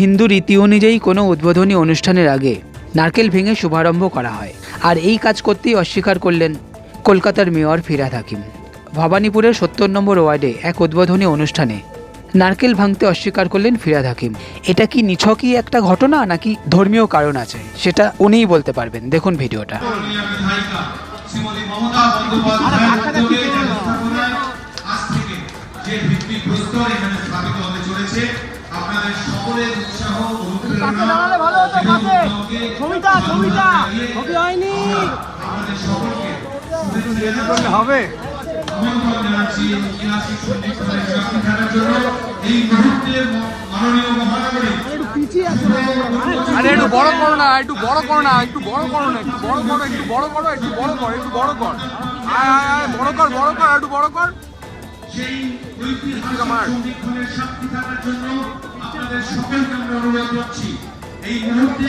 হিন্দু রীতি অনুযায়ী কোনো উদ্বোধনী অনুষ্ঠানের আগে নারকেল ভেঙে শুভারম্ভ করা হয়। আর এই কাজ করতেই অস্বীকার করলেন কলকাতার মেয়র ফিরাদ হাকিম। ভবানীপুরের সত্তর নম্বর ওয়ার্ডে এক উদ্বোধনী অনুষ্ঠানে নারকেল ভাঙতে অস্বীকার করলেন ফিরাদ হাকিম। এটা কি নিছকই একটা ঘটনা নাকি ধর্মীয় কারণ আছে? সেটা উনিই বলতে পারবেন। দেখুন ভিডিওটা। হবে। আমন্ত্রণ জানাচ্ছি ঐতিহাসিক সন্ধিক্ষণের সাক্ষী থাকার জন্য এই মুহূর্তে মাননীয় মহানগরী একটু আরে একটু বড় করো না একটু বড় করো না একটু বড় করো না একটু বড় করো একটু বড় করো একটু বড় কর একটু বড় কর। আয় আয় আয় বড় কর বড় কর একটু বড় কর। সেই ঐতিহাসিক। সন্ধিক্ষণের সাক্ষী থাকার জন্য আপনাদের সকলকে আমরা অনুরোধ করছি। এই মুহূর্তে